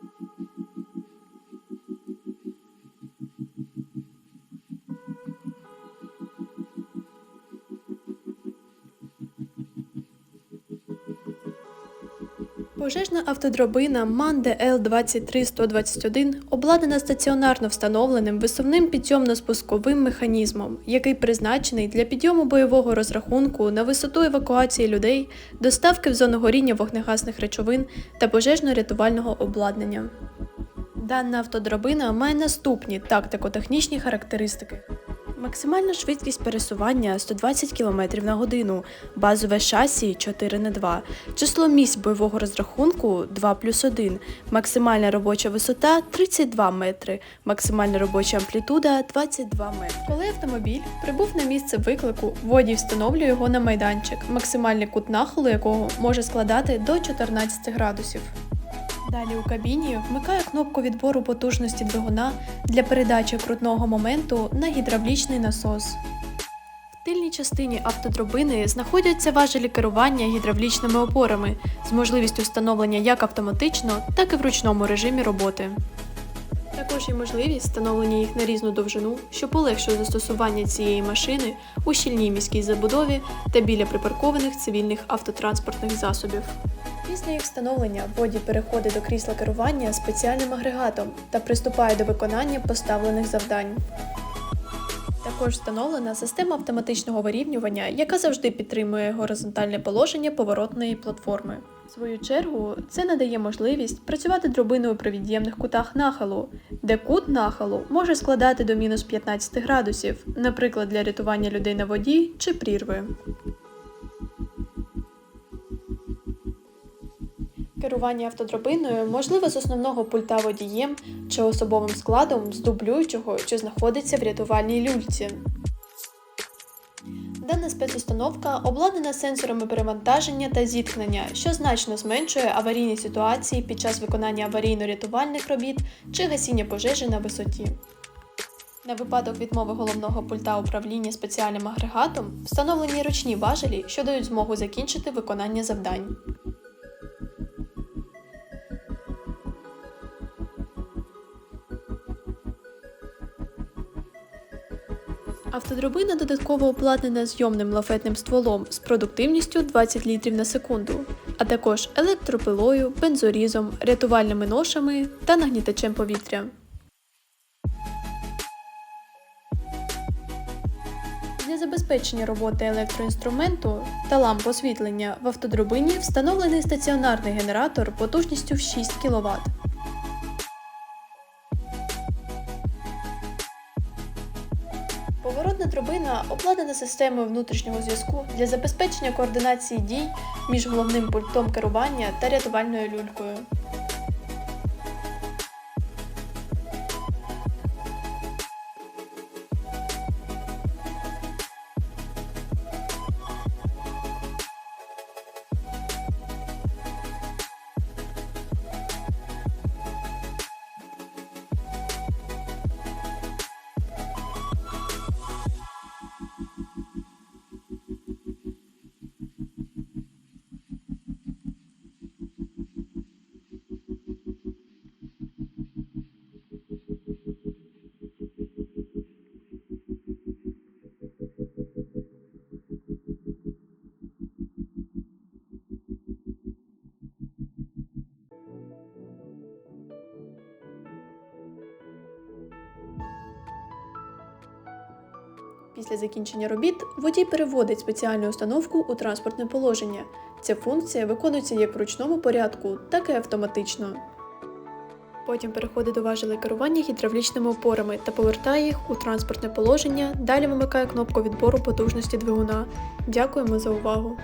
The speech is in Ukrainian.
Thank you. Пожежна автодробина Манде Л-23121 обладнана стаціонарно встановленим висувним підйомно-спусковим механізмом, який призначений для підйому бойового розрахунку на висоту евакуації людей, доставки в зону горіння вогнегасних речовин та пожежно-рятувального обладнання. Дана автодробина має наступні тактико-технічні характеристики. Максимальна швидкість пересування 120 км на годину, базове шасі 4 на 2 число місць бойового розрахунку 2 плюс 1, максимальна робоча висота 32 метри, максимальна робоча амплітуда 22 метри. Коли автомобіль прибув на місце виклику, водій встановлює його на майданчик, максимальний кут нахилу якого може складати до 14 градусів. Далі у кабіні вмикає кнопку відбору потужності двигуна для передачі крутного моменту на гідравлічний насос. В тильній частині автодробини знаходяться важелі керування гідравлічними опорами з можливістю встановлення як автоматично, так і в ручному режимі роботи. Також є можливість встановлення їх на різну довжину, що полегшує застосування цієї машини у щільній міській забудові та біля припаркованих цивільних автотранспортних засобів. Після їх встановлення водій переходить до крісла керування спеціальним агрегатом та приступає до виконання поставлених завдань. Також встановлена система автоматичного вирівнювання, яка завжди підтримує горизонтальне положення поворотної платформи. Свою чергу, це надає можливість працювати дробиною при від'ємних кутах нахилу, де кут нахилу може складати до мінус 15 градусів, наприклад, для рятування людей на воді чи прірви. Керування автодробиною можливе з основного пульта водієм чи особовим складом з дублюючого, що знаходиться в рятувальній люльці. Дана спецустановка обладнана сенсорами перевантаження та зіткнення, що значно зменшує аварійні ситуації під час виконання аварійно-рятувальних робіт чи гасіння пожежі на висоті. На випадок відмови головного пульта управління спеціальним агрегатом встановлені ручні важелі, що дають змогу закінчити виконання завдань. Автодробина додатково обладнана зйомним лафетним стволом з продуктивністю 20 літрів на секунду, а також електропилою, бензорізом, рятувальними ношами та нагнітачем повітря. Для забезпечення роботи електроінструменту та ламп освітлення в автодробині встановлений стаціонарний генератор потужністю в 6 кВт. Поворотна дробина обладнана системою внутрішнього зв'язку для забезпечення координації дій між головним пультом керування та рятувальною люлькою. Після закінчення робіт водій переводить спеціальну установку у транспортне положення. Ця функція виконується як в ручному порядку, так і автоматично. Потім переходить до важелей керування гідравлічними опорами та повертає їх у транспортне положення. Далі вимикає кнопку відбору потужності двигуна. Дякуємо за увагу!